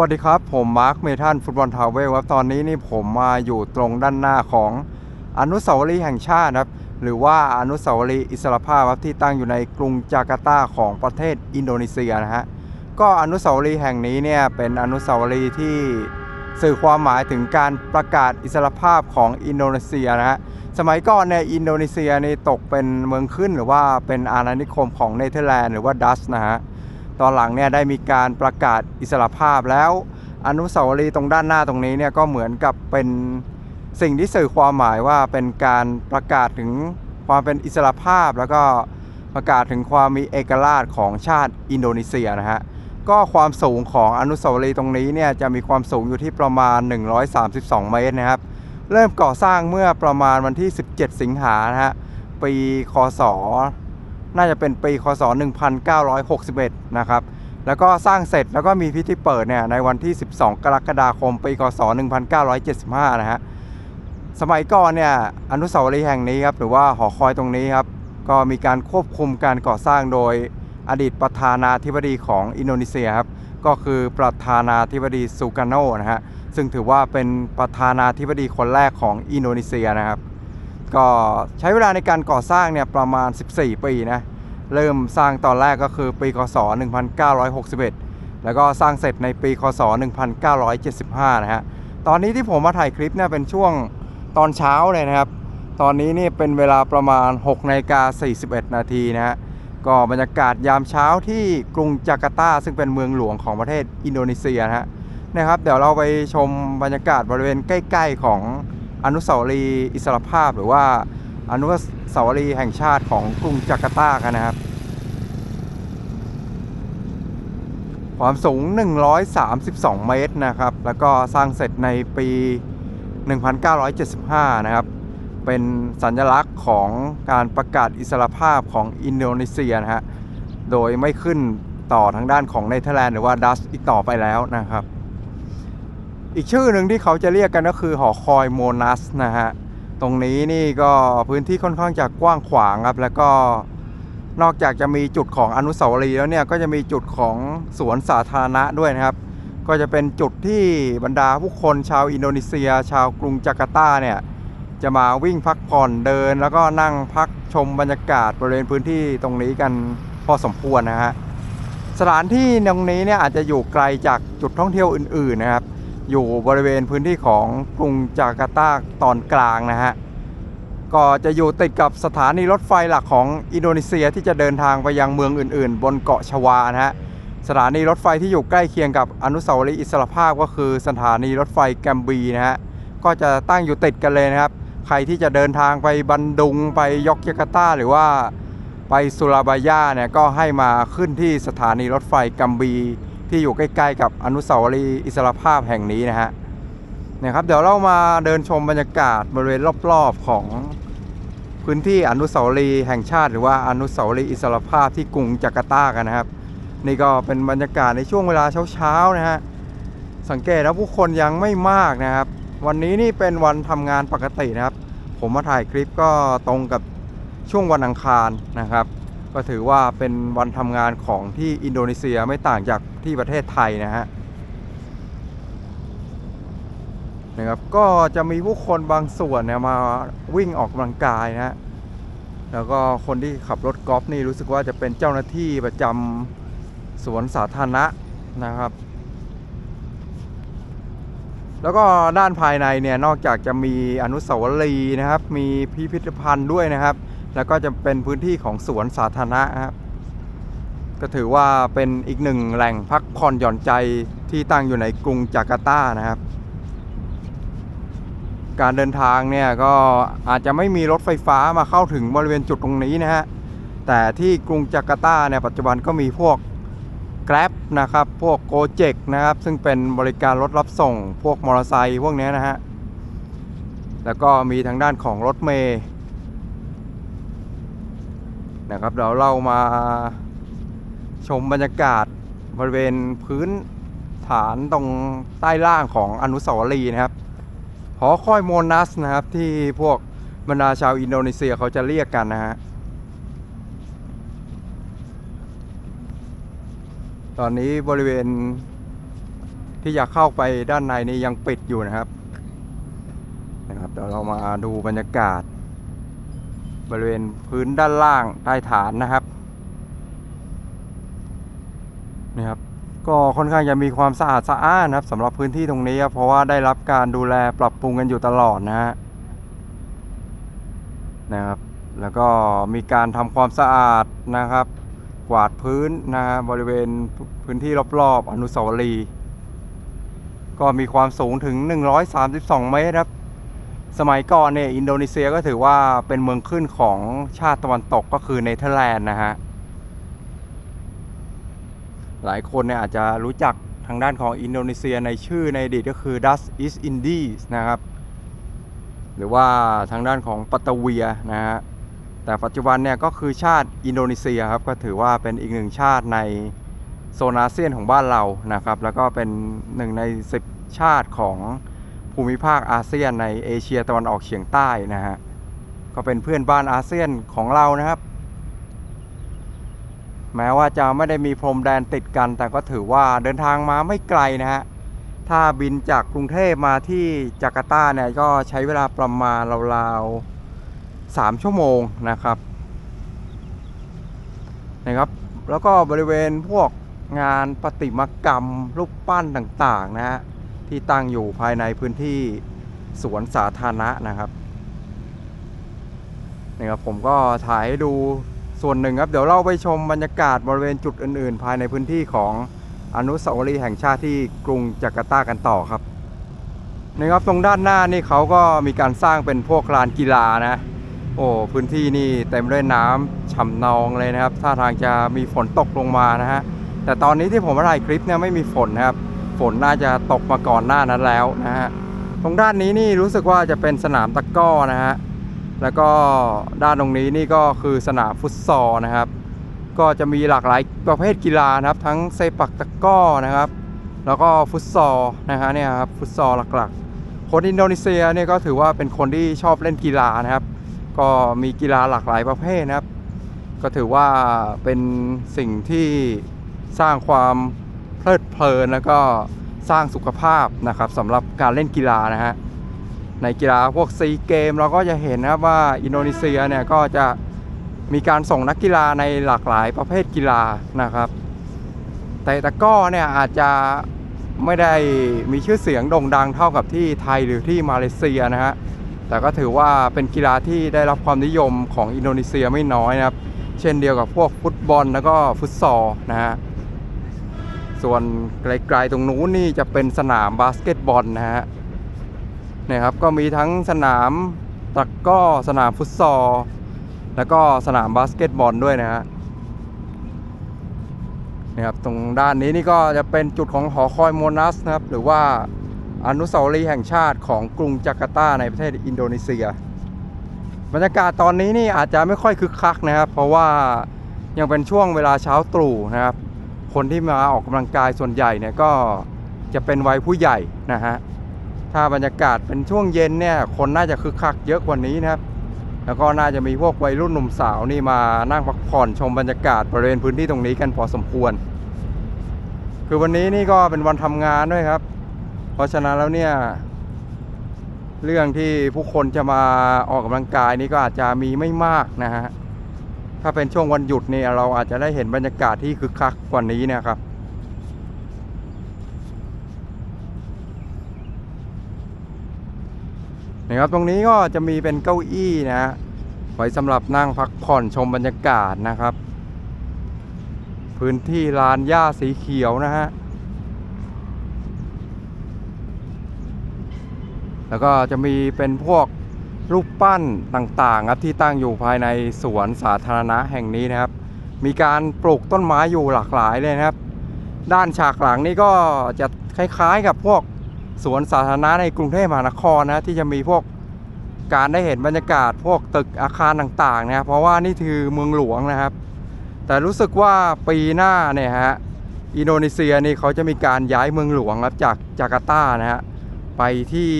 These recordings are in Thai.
วัสดีครับ ผมมาร์คเมทันฟุตบอลทาวเวลครับตอนนี้นี่ผมมาอยู่ตรงด้านหน้าของอนุสาวรีย์แห่งชาติครับหรือว่าอนุสาวรีย์อิสรภาพครับที่ตั้งอยู่ในกรุงจาการ์ตาของประเทศอินโดนีเซียนะฮะก็อนุสาวรีย์แห่งนี้เนี่ยเป็นอนุสาวรีย์ที่สื่อความหมายถึงการประกาศอิสรภาพของอินโดนีเซียนะฮะสมัยก่อนเนี่ยอินโดนีเซียนี่ตกเป็นเมืองขึ้นหรือว่าเป็นอาณานิคมของเนเธอร์แลนด์หรือว่าดัชนะฮะ ตอนหลังเนี่ยได้มีการประกาศอิสรภาพแล้ว อนุสาวรีย์ตรงด้านหน้าตรงนี้เนี่ยก็เหมือนกับเป็นสิ่งที่สื่อความหมายว่าเป็นการประกาศถึงความเป็นอิสรภาพ แล้วก็ประกาศถึงความมีเอกราชของชาติอินโดนีเซียนะฮะก็ความสูงของอนุสาวรีย์ตรงนี้เนี่ยจะมีความสูงอยู่ที่ประมาณ 132 เมตรนะครับ เริ่มก่อสร้างเมื่อประมาณวันที่ 17 สิงหานะฮะปีคศ น่าจะเป็นปีคศ 1961 นะครับ แล้วก็สร้างเสร็จแล้วก็มีพิธีเปิดเนี่ยในวันที่ 12 กรกฎาคม ปีคศ 1975 นะฮะ สมัยก่อนเนี่ยอนุสาวรีย์แห่งนี้ครับหรือว่าหอคอยตรงนี้ครับ ก็มีการควบคุมการก่อสร้างโดยอดีตประธานาธิบดีของอินโดนีเซียครับ ก็คือประธานาธิบดีซูการโนนะฮะ ซึ่งถือว่าเป็นประธานาธิบดีคนแรกของอินโดนีเซียนะครับ ก็ใช้เวลาในการก่อสร้างเนี่ยประมาณ 14 ปีนะ เริ่มสร้างตอนแรกก็คือปีคศ 1961 แล้วก็สร้างเสร็จในปีคศ 1975 นะฮะ ตอนนี้ที่ผมมาถ่ายคลิปเนี่ยเป็นช่วงตอนเช้าเลยนะครับ ตอนนี้นี่เป็นเวลาประมาณ6นาฬิกา41 นาทีนะฮะ ก็บรรยากาศยามเช้าที่กรุงจาการ์ตา ซึ่งเป็นเมืองหลวงของประเทศอินโดนีเซียนะฮะนะครับ เดี๋ยวเราไปชมบรรยากาศบริเวณใกล้ ๆ ของ อนุสาวรีย์อิสรภาพหรือว่าอนุสาวรีย์แห่งชาติของกรุงจาการ์ตากันนะครับ ความสูง 132 เมตรนะครับ แล้วก็สร้างเสร็จในปี 1975 นะครับ เป็นสัญลักษณ์ของการประกาศอิสรภาพของอินโดนีเซียนะฮะ โดยไม่ขึ้นต่อทางด้านของเนเธอร์แลนด์หรือว่าดัชอีกต่อไปแล้วนะครับ อีกชื่อหนึ่งที่เขาจะเรียกกันก็คือหอคอยโมนัสนะฮะ ตรงนี้นี่ก็พื้นที่ค่อนข้างจะกว้างขวางครับ แล้วก็นอกจากจะมีจุดของอนุสาวรีย์แล้วเนี่ย ก็จะมีจุดของสวนสาธารณะด้วยนะครับ ก็จะเป็นจุดที่บรรดาผู้คนชาวอินโดนีเซีย ชาวกรุงจาการ์ตาเนี่ย จะมาวิ่งพักผ่อนเดิน แล้วก็นั่งพักชมบรรยากาศบริเวณพื้นที่ตรงนี้กันพอสมควรนะฮะสถานที่ตรงนี้เนี่ยอาจจะอยู่ไกลจากจุดท่องเที่ยวอื่นๆนะครับ อยู่บริเวณพื้นที่ของกรุงจาการ์ตาตอนกลางนะฮะ ก็จะอยู่ติดกับสถานีรถไฟหลักของอินโดนีเซียที่จะเดินทางไปยังเมืองอื่น ๆ บนเกาะชวานะฮะ สถานีรถไฟที่อยู่ใกล้เคียงกับอนุสาวรีย์อิสรภาพก็คือสถานีรถไฟแกมบีนะฮะ ก็จะตั้งอยู่ติดกันเลยนะครับ ใครที่จะเดินทางไปบันดุงไปยอกยาการ์ตาหรือว่าไปสุราบายาเนี่ยก็ให้มาขึ้นที่สถานีรถไฟกัมบี ที่อยู่ใกล้ๆกับอนุสาวรีย์อิสรภาพแห่งนี้นะฮะนะครับเดี๋ยวเรามาเดินชมบรรยากาศบริเวณรอบๆของพื้นที่อนุสาวรีย์แห่งชาติ หรือว่าอนุสาวรีย์อิสรภาพที่กรุงจาการ์ตากันนะครับ นี่ก็เป็นบรรยากาศในช่วงเวลาเช้าๆนะฮะสังเกตแล้วผู้คนยังไม่มากนะครับ วันนี้นี่เป็นวันทำงานปกตินะครับ ผมมาถ่ายคลิปก็ตรงกับช่วงวันอังคารนะครับ ก็ถือว่าเป็นวันทำงานของที่อินโดนีเซียไม่ต่างจากที่ประเทศไทยนะฮะนะครับก็จะมีผู้คนบางส่วนเนี่ยมาวิ่งออกกำลังกายนะฮะแล้วก็คนที่ขับรถกอล์ฟนี่รู้สึกว่าจะเป็นเจ้าหน้าที่ประจำสวนสาธารณะนะครับ แล้วก็ด้านภายในเนี่ยนอกจากจะมีอนุสาวรีย์นะครับ มีพิพิธภัณฑ์ด้วยนะครับ แล้วก็จะเป็นพื้นที่ของสวนสาธารณะครับก็ถือว่าเป็นอีกหนึ่งแหล่งพักผ่อนหย่อนใจที่ตั้งอยู่ในกรุงจาการ์ตานะครับ การเดินทางเนี่ยก็อาจจะไม่มีรถไฟฟ้ามาเข้าถึงบริเวณจุดตรงนี้นะฮะแต่ที่กรุงจาการ์ตาเนี่ยปัจจุบันก็มีพวก Grab นะครับ พวก Gojek นะครับ ซึ่งเป็นบริการรถรับส่ง พวกมอเตอร์ไซค์พวกนี้นะฮะ แล้วก็มีทางด้านของรถเมย์ นะครับเดี๋ยวเรามาชมบรรยากาศบริเวณพื้นฐานตรงใต้ล่างของอนุสาวรีย์นะครับหอคอยโมนัสนะครับที่พวกบรรดาชาวอินโดนีเซียเขาจะเรียกกันนะฮะตอนนี้บริเวณที่จะเข้าไปด้านในนี่ยังปิดอยู่นะครับนะครับเดี๋ยวเรามาดูบรรยากาศ บริเวณพื้นด้านล่างใต้ฐานนะครับนี่ครับก็ค่อนข้างจะมีความสะอาดสะอ้านนะครับสำหรับพื้นที่ตรงนี้ครับเพราะว่าได้รับการดูแลปรับปรุงกันอยู่ตลอดนะฮะนะครับ แล้วก็มีการทำความสะอาดนะครับ กวาดพื้นนะฮะบริเวณพื้นที่รอบๆ อนุสาวรีย์ก็มีความสูงถึง 132 เมตรครับ สมัยก่อนเนี่ยอินโดนีเซียก็ถือว่าเป็นเมืองขึ้นของชาติตะวันตกก็คือเนเธอร์แลนด์นะฮะ หลายคนเนี่ยอาจจะรู้จักทางด้านของอินโดนีเซียในชื่อในอดีตก็คือ Dutch East Indies นะครับ หรือว่าทางด้านของปัตตาเวียนะฮะ แต่ปัจจุบันเนี่ยก็คือชาติอินโดนีเซียครับ ก็ถือว่าเป็นอีกหนึ่งชาติในโซนอาเซียนของบ้านเรานะครับ แล้วก็เป็นหนึ่งใน 10 ชาติของ ภูมิภาคอาเซียนในเอเชียตะวันออกเฉียงใต้นะฮะก็เป็นเพื่อนบ้านอาเซียนของเรานะครับ แม้ว่าจะไม่ได้มีพรมแดนติดกันแต่ก็ถือว่าเดินทางมาไม่ไกลนะฮะถ้าบินจากกรุงเทพมาที่จาการ์ตาเนี่ยก็ใช้เวลาประมาณราวๆสามชั่วโมงนะครับนะครับแล้วก็บริเวณพวกงานประติมากรรมรูปปั้นต่างๆนะฮะ ที่ตั้งอยู่ภายในพื้นที่สวนสาธารณะนะครับนะครับผมก็ถ่ายให้ดูส่วนหนึ่งครับ เดี๋ยวเราไปชมบรรยากาศบริเวณจุดอื่น ๆ ภายในพื้นที่ของอนุสาวรีย์แห่งชาติที่กรุงจาการ์ตากันต่อครับนะครับตรงด้านหน้านี่เขาก็มีการสร้างเป็นพวกลานกีฬานะ โอ้พื้นที่นี่เต็มด้วยน้ำฉ่ำนองเลยนะครับท่าทางจะมีฝนตกลงมานะฮะแต่ตอนนี้ที่ผมถ่ายคลิปเนี่ยไม่มีฝนนะครับ ฝนน่าจะตกมาก่อนหน้านั้นแล้วนะฮะตรงด้านนี้นี่รู้สึกว่าจะเป็นสนามตะก้อนะฮะแล้วก็ด้านตรงนี้นี่ก็คือสนามฟุตซอลนะครับ ก็จะมีหลากหลายประเภทกีฬานะครับ ทั้งเซปักตะก้อนะครับ แล้วก็ฟุตซอลนะฮะเนี่ยครับฟุตซอลหลักๆ คนอินโดนีเซียเนี่ยก็ถือว่าเป็นคนที่ชอบเล่นกีฬานะครับ ก็มีกีฬาหลากหลายประเภทนะครับ ก็ถือว่าเป็นสิ่งที่สร้างความ เพลิดเพลินแล้วก็สร้างสุขภาพนะครับสำหรับการเล่นกีฬานะฮะในกีฬาพวกซีเกมเราก็จะเห็นนะครับว่าอินโดนีเซียเนี่ยก็จะมีการส่งนักกีฬาในหลากหลายประเภทกีฬานะครับแต่ตะก้อเนี่ยอาจจะไม่ได้มีชื่อเสียงโด่งดังเท่ากับที่ไทยหรือที่มาเลเซียนะฮะแต่ก็ถือว่าเป็นกีฬาที่ได้รับความนิยมของอินโดนีเซียไม่น้อยนะครับ เช่นเดียวกับพวกฟุตบอลแล้วก็ฟุตซอลนะฮะ ส่วนไกลๆตรงนู้นนี่จะเป็นสนามบาสเกตบอลนะฮะเนี่ยครับก็มีทั้งสนามตะก้อสนามฟุตซอลแล้วก็สนามบาสเกตบอลด้วยนะฮะเนี่ยครับตรงด้านนี้นี่ก็จะเป็นจุดของหอคอยโมนัสนะครับ หรือว่าอนุสาวรีย์แห่งชาติของกรุงจาการ์ตาในประเทศอินโดนีเซีย บรรยากาศตอนนี้นี่อาจจะไม่ค่อยคึกคักนะครับ เพราะว่ายังเป็นช่วงเวลาเช้าตรู่นะครับ คนที่มาออกกำลังกายส่วนใหญ่เนี่ยก็จะเป็นวัยผู้ใหญ่นะฮะถ้าบรรยากาศเป็นช่วงเย็นเนี่ยคนน่าจะคึกคักเยอะกว่านี้นะครับ แล้วก็น่าจะมีพวกวัยรุ่นหนุ่มสาวนี่มานั่งพักผ่อนชมบรรยากาศบริเวณพื้นที่ตรงนี้กันพอสมควร คือวันนี้นี่ก็เป็นวันทำงานด้วยครับ เพราะฉะนั้นแล้วเนี่ยเรื่องที่ผู้คนจะมาออกกำลังกายนี่ก็อาจจะมีไม่มากนะฮะ ถ้าเป็นช่วงวันหยุดเนี่ยเราอาจจะได้เห็นบรรยากาศที่คึกคักกว่านี้นะครับนะครับตรงนี้ก็จะมีเป็นเก้าอี้นะฮะไว้สำหรับนั่งพักผ่อนชมบรรยากาศนะครับ พื้นที่ลานหญ้าสีเขียวนะฮะแล้วก็จะมีเป็นพวก รูปปั้นต่างๆครับที่ตั้งอยู่ภายในสวนสาธารณะแห่งนี้นะครับ มีการปลูกต้นไม้อยู่หลากหลายเลยนะครับ ด้านฉากหลังนี่ก็จะคล้ายๆกับพวกสวนสาธารณะในกรุงเทพมหานครนะที่จะมีพวกการได้เห็นบรรยากาศพวกตึกอาคารต่างๆนะครับเพราะว่านี่คือเมืองหลวงนะครับ แต่รู้สึกว่าปีหน้าเนี่ยฮะอินโดนีเซียนี่เขาจะมีการย้ายเมืองหลวงครับจากจาการ์ตานะฮะไปที่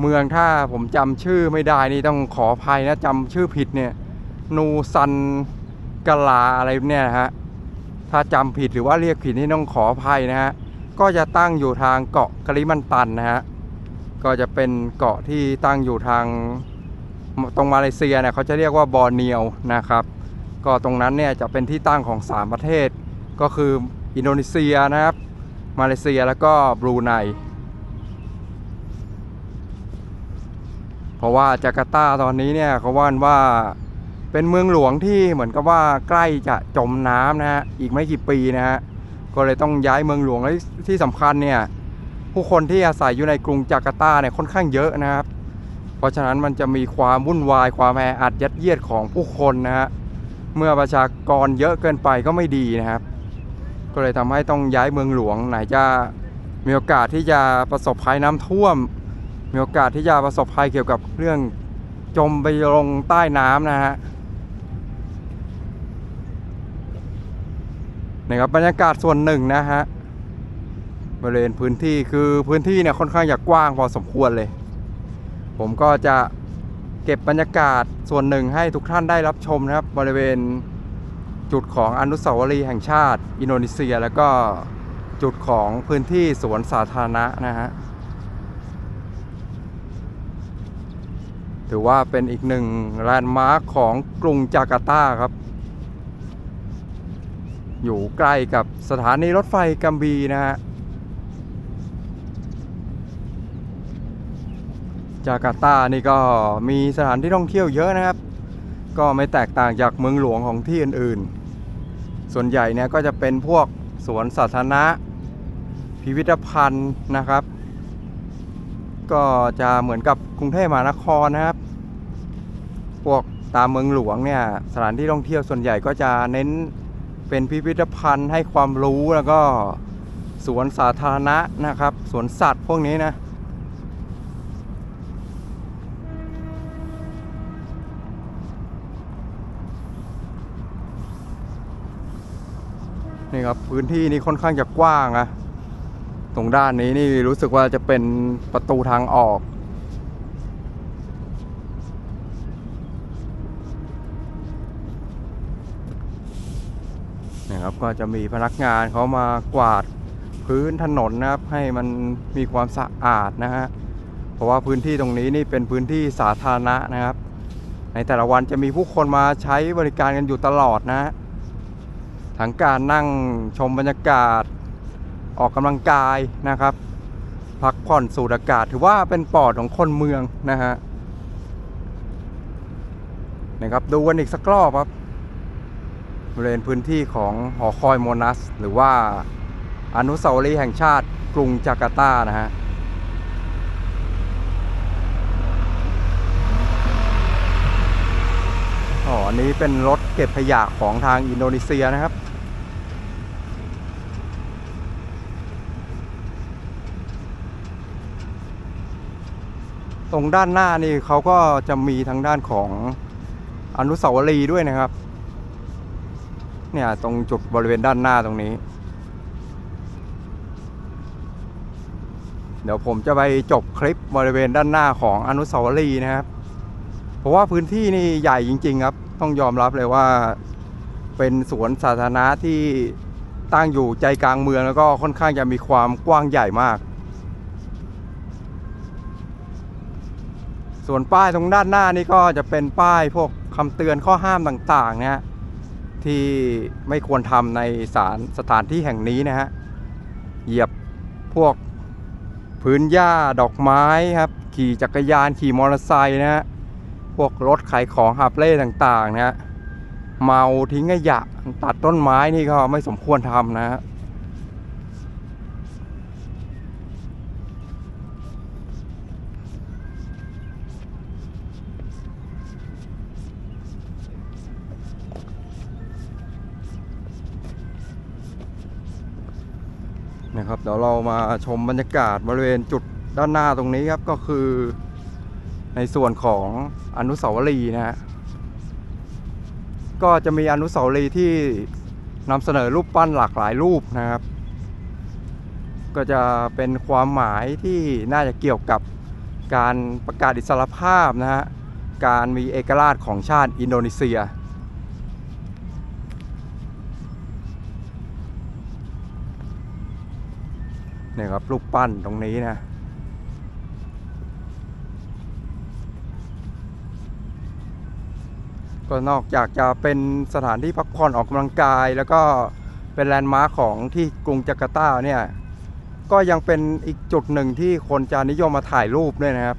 เมืองถ้าผมจำชื่อไม่ได้นี่ต้องขออภัยนะจำชื่อผิดเนี่ย นูซันกลาอะไรเนี่ยนะฮะถ้าจำผิดหรือว่าเรียกผิดนี่ต้องขออภัยนะฮะก็จะตั้งอยู่ทางเกาะกะลิมันตันนะฮะก็จะเป็นเกาะที่ตั้งอยู่ทางตรงมาเลเซียเนี่ยเขาจะเรียกว่าบอร์เนียวนะครับ ก็ตรงนั้นเนี่ยจะเป็นที่ตั้งของ 3 ประเทศ ก็คืออินโดนีเซียนะครับ มาเลเซียแล้วก็บรูไน เพ ราะว่าจาการ์ตาตอนนี้เนี่ยเขาว่านว่าเป็นเมืองหลวงที่เหมือนกับว่าใกล้จะจมน้ำนะฮะอีกไม่กี่ปีนะฮะก็เลยต้องย้ายเมืองหลวงและที่สำคัญเนี่ยผู้คนที่อาศัยอยู่ในกรุงจาการ์ตาเนี่ยค่อนข้างเยอะนะครับ เพราะฉะนั้นมันจะมีความวุ่นวายความแออัดยัดเยียดของผู้คนนะฮะเมื่อประชากรเยอะเกินไปก็ไม่ดีนะครับ ก็เลยทำให้ต้องย้ายเมืองหลวงไหนจะมีโอกาสที่จะประสบภัยน้ำท่วม มีโอกาสที่จะประสบภัยเกี่ยวกับเรื่องจมไปลงใต้น้ำนะฮะนะครับบรรยากาศส่วนหนึ่งนะฮะบริเวณพื้นที่คือพื้นที่เนี่ยค่อนข้างจะกว้างพอสมควรเลย ผมก็จะเก็บบรรยากาศส่วนหนึ่งให้ทุกท่านได้รับชมนะครับ บริเวณจุดของอนุสาวรีย์แห่งชาติ อินโดนีเซีย แล้วก็จุดของพื้นที่สวนสาธารณะนะฮะ ถือว่าเป็นอีกหนึ่งแลนด์มาร์คของกรุงจาการ์ตาครับ อยู่ใกล้กับสถานีรถไฟกัมบีนะฮะ จาการ์ตานี่ก็มีสถานที่ท่องเที่ยวเยอะนะครับ ก็ไม่แตกต่างจากเมืองหลวงของที่อื่นๆ ส่วนใหญ่เนี่ยก็จะเป็นพวกสวนสาธารณะ พิพิธภัณฑ์นะครับ ก็จะเหมือนกับกรุงเทพมหานครนะครับ พวกตามเมืองหลวงเนี่ยสถานที่ท่องเที่ยวส่วนใหญ่ก็จะเน้นเป็นพิพิธภัณฑ์ให้ความรู้แล้วก็สวนสาธารณะนะครับสวนสัตว์พวกนี้นะนี่ครับพื้นที่นี้ค่อนข้างจะกว้างนะ ตรงด้านนี้นี่รู้สึกว่าจะเป็นประตูทางออกนะครับก็จะมีพนักงานเขามากวาดพื้นถนนนะครับให้มันมีความสะอาดนะฮะเพราะว่าพื้นที่ตรงนี้นี่เป็นพื้นที่สาธารณะนะครับ ในแต่ละวันจะมีผู้คนมาใช้บริการกันอยู่ตลอดนะฮะทั้งการนั่งชมบรรยากาศ ออกกำลังกายนะครับ พักผ่อนสูดอากาศ ถือว่าเป็นปอดของคนเมืองนะฮะนะครับดูกันอีกสักรอบครับบริเวณพื้นที่ของหอคอยโมนัส หรือว่าอนุสาวรีย์แห่งชาติกรุงจาการ์ตานะฮะอ๋ออันนี้เป็นรถเก็บขยะของทางอินโดนีเซียนะครับ ตรงด้านหน้านี่เขาก็จะมีทางด้านของอนุสาวรีย์ด้วยนะครับ เนี่ยตรงจุดบริเวณด้านหน้าตรงนี้ เดี๋ยวผมจะไปจบคลิปบริเวณด้านหน้าของอนุสาวรีย์นะครับ เพราะว่าพื้นที่นี่ใหญ่จริง ๆ ครับ ต้องยอมรับเลยว่าเป็นสวนสาธารณะที่ตั้งอยู่ใจกลางเมืองแล้วก็ค่อนข้างจะมีความกว้างใหญ่มาก ส่วนป้ายตรงด้านหน้านี่ก็จะเป็นป้ายพวกคำเตือนข้อห้ามต่างๆนะฮะที่ไม่ควรทำในสารสถานที่แห่งนี้นะฮะเหยียบพวกพื้นหญ้าดอกไม้ครับ ขี่จักรยานขี่มอเตอร์ไซค์นะฮะพวกรถขายของหาบเล่ต่างๆนะฮะเมาทิ้งขยะตัดต้นไม้นี่ก็ไม่สมควรทำนะฮะ นะครับเดี๋ยวเรามาชมบรรยากาศบริเวณจุดด้านหน้าตรงนี้ครับก็คือในส่วนของอนุสาวรีย์นะฮะก็จะมีอนุสาวรีย์ที่นำเสนอรูปปั้นหลากหลายรูปนะครับ ก็จะเป็นความหมายที่น่าจะเกี่ยวกับการประกาศอิสรภาพนะฮะการมีเอกราชของชาติอินโดนีเซีย นเนี่ยครับรูปปั้นตรงนี้นะก็นอกจากจะเป็นสถานที่พักผ่อนออกกำลังกาย แล้วก็เป็นแลนด์มาร์คของที่กรุงจาการ์ตาเนี่ยก็ยังเป็นอีกจุดหนึ่งที่คนจะนิยมมาถ่ายรูปด้วยนะครับ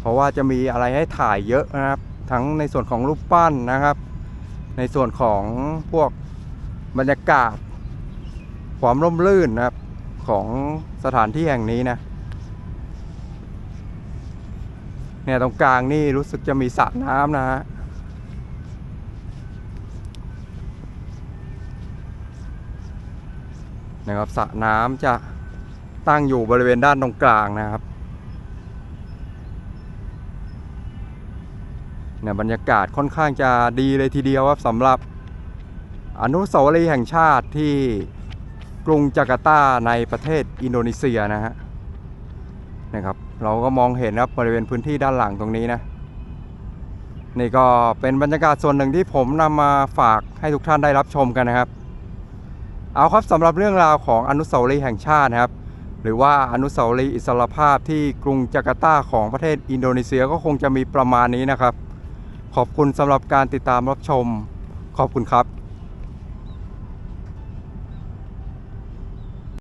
เพราะว่าจะมีอะไรให้ถ่ายเยอะนะครับ ทั้งในส่วนของรูปปั้นนะครับ ในส่วนของพวกบรรยากาศความร่มรื่นนะครับ ของสถานที่แห่งนี้นะเนี่ยตรงกลางนี่รู้สึกจะมีสระน้ำนะฮะนะครับสระน้ำจะตั้งอยู่บริเวณด้านตรงกลางนะครับเนี่ยบรรยากาศค่อนข้างจะดีเลยทีเดียวครับสำหรับอนุสาวรีย์แห่งชาติที่ กรุงจาการ์ตาในประเทศอินโดนีเซียนะฮะนะครับเราก็มองเห็นครับบริเวณพื้นที่ด้านหลังตรงนี้นะนี่ก็เป็นบรรยากาศส่วนหนึ่งที่ผมนำมาฝากให้ทุกท่านได้รับชมกันนะครับ เอาครับสำหรับเรื่องราวของอนุสาวรีย์แห่งชาตินะครับ หรือว่าอนุสาวรีย์อิสรภาพที่กรุงจาการ์ตาของประเทศอินโดนีเซียก็คงจะมีประมาณนี้นะครับ ขอบคุณสำหรับการติดตามรับชม ขอบคุณครับ